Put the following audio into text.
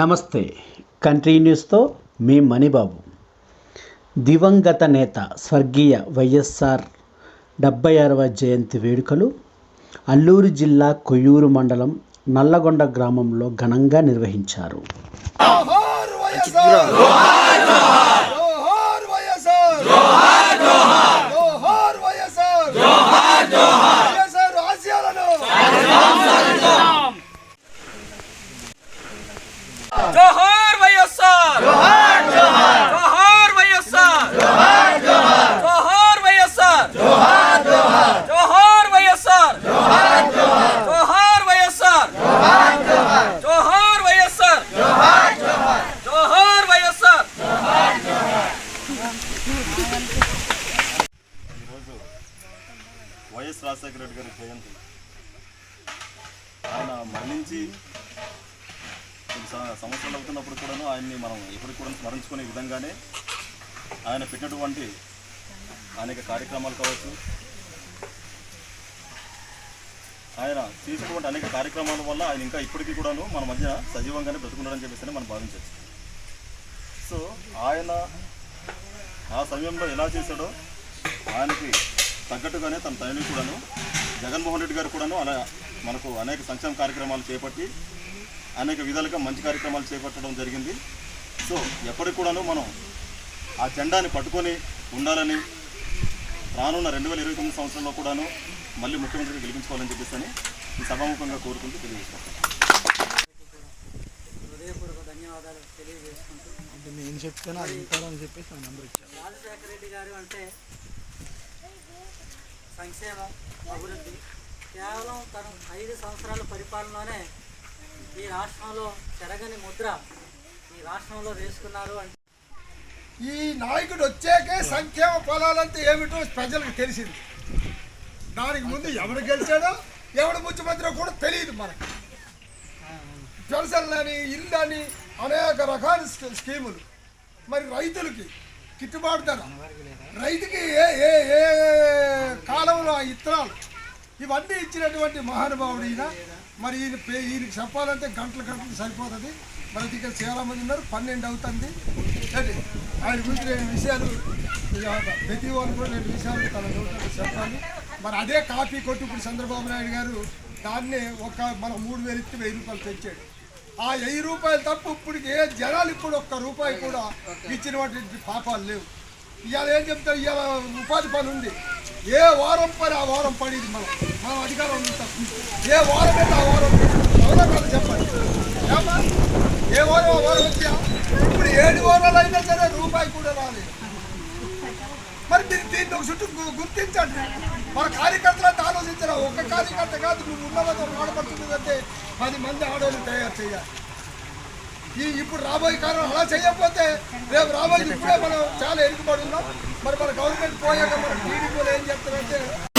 నమస్తే. కంట్రీ న్యూస్తో మీ మణిబాబు. దివంగత నేత స్వర్గీయ వైఎస్ఆర్ డెబ్బై ఆరవ జయంతి వేడుకలు అల్లూరు జిల్లా కొయ్యూరు మండలం నల్లగొండ గ్రామంలో ఘనంగా నిర్వహించారు. వైఎస్ రాజశేఖర రెడ్డి గారి జయంతి. ఆయన మరణించి సంవత్సరాలు అవుతున్నప్పుడు కూడాను ఆయన్ని మనం ఎప్పటికి కూడా స్మరించుకునే విధంగానే ఆయన పెట్టినటువంటి అనేక కార్యక్రమాలు కావచ్చు. ఆయన చేసినటువంటి అనేక కార్యక్రమాల వల్ల ఆయన ఇంకా ఇప్పటికీ కూడాను మన మధ్య సజీవంగానే బ్రతుకున్నారని చెప్పేసి మనం భావించవచ్చు. సో ఆయన ఆ సమయంలో ఎలా చేశాడో ఆయనకి తగ్గట్టుగానే తన తండ్రి కూడాను జగన్మోహన్ రెడ్డి గారు కూడాను అలా మనకు అనేక సంక్షేమ కార్యక్రమాలు చేపట్టి అనేక విధాలుగా మంచి కార్యక్రమాలు చేపట్టడం జరిగింది. సో ఎప్పటికి కూడాను మనం ఆ జెండాని పట్టుకొని ఉండాలని రానున్న రెండు వేల ఇరవై తొమ్మిది సంవత్సరంలో కూడాను మళ్ళీ ముఖ్యమంత్రిని గెలిపించుకోవాలని చెప్పేసి అని ఈ సభాముఖంగా కోరుకుంటూ తెలియజేస్తాను హృదయపూర్వక ధన్యవాదాలు తెలియజేసుకుంటూ. నేను చెప్తాను అది చెప్పేసి ఇచ్చాను రాజశేఖర రెడ్డి గారు అంటే సంక్షేమం అభివృద్ధి. కేవలం తను ఐదు సంవత్సరాల పరిపాలనలోనే ఈ రాష్ట్రంలో చెరగని ముద్ర ఈ రాష్ట్రంలో వేసుకున్నారు అంటే ఈ నాయకుడు వచ్చాకే సంక్షేమ ఫలాలంటే ఏమిటో ప్రజలకు తెలిసింది. దానికి ముందు ఎవడు గెలిచాడో ఎవడు ముఖ్యమంత్రి కూడా తెలియదు మనకు. పెన్షన్లని ఇల్లు అని అనేక రకాల స్కీములు. మరి రైతులకి గిట్టుబాటు ధర. రైతుకి ఏ ఏ ఏ ఇత్తనాలు. ఇవన్నీ ఇచ్చినటువంటి మహానుభావుడు ఈయన. మరి ఈయన ఈయనకి చెప్పాలంటే గంటలు గంటలు సరిపోతుంది. మరి ఇక్కడ చాలా మంది ఉన్నారు పన్నెండు అవుతుంది. ఆయన గురించి రెండు విషయాలు ప్రతి వాళ్ళు కూడా రెండు విషయాలు తన చెప్పాలి. మరి అదే కాపీ కొట్టి ఇప్పుడు చంద్రబాబు నాయుడు గారు దాన్నే ఒక మన మూడు వేలు ఇచ్చి వెయ్యి రూపాయలు పెంచాడు ఆ వెయ్యి రూపాయలు తప్ప ఇప్పుడు ఏ జనాలు ఇప్పుడు ఒక్క రూపాయి కూడా ఇచ్చినటువంటి పాపాలు లేవు. ఇవాళ ఏం చెప్తారు? ఇవాళ ఉపాధి పని ఉంది ఏ వారం పడి ఆ వారం పడేది మనం. మనం అధికారం ఏ వారం అయితే ఆ వారం అవునా కాదు చెప్పండి ఏ వారం ఆ వారం వచ్చా? ఇప్పుడు ఏడు వారాలు అయినా సరే రూపాయి కూడా రాలేదు. మరి మీరు దీన్ని ఒక చుట్టూ గుర్తించండి. మన కార్యకర్తలంతా ఆలోచించరా? ఒక్క కార్యకర్త కాదు నువ్వు ఉన్నవాళ్ళు ఆడపడుతుందంటే పది మంది ఆడవాళ్ళు తయారు చేయాలి. ఈ ఇప్పుడు రాబోయే కారణం అలా చేయకపోతే రేపు రాబోయే ఇప్పుడే మనం చాలా ఎరుగుబడి ఉన్నాం. మరి మన గవర్నమెంట్ పోయాక మనం టీడీపీ right there.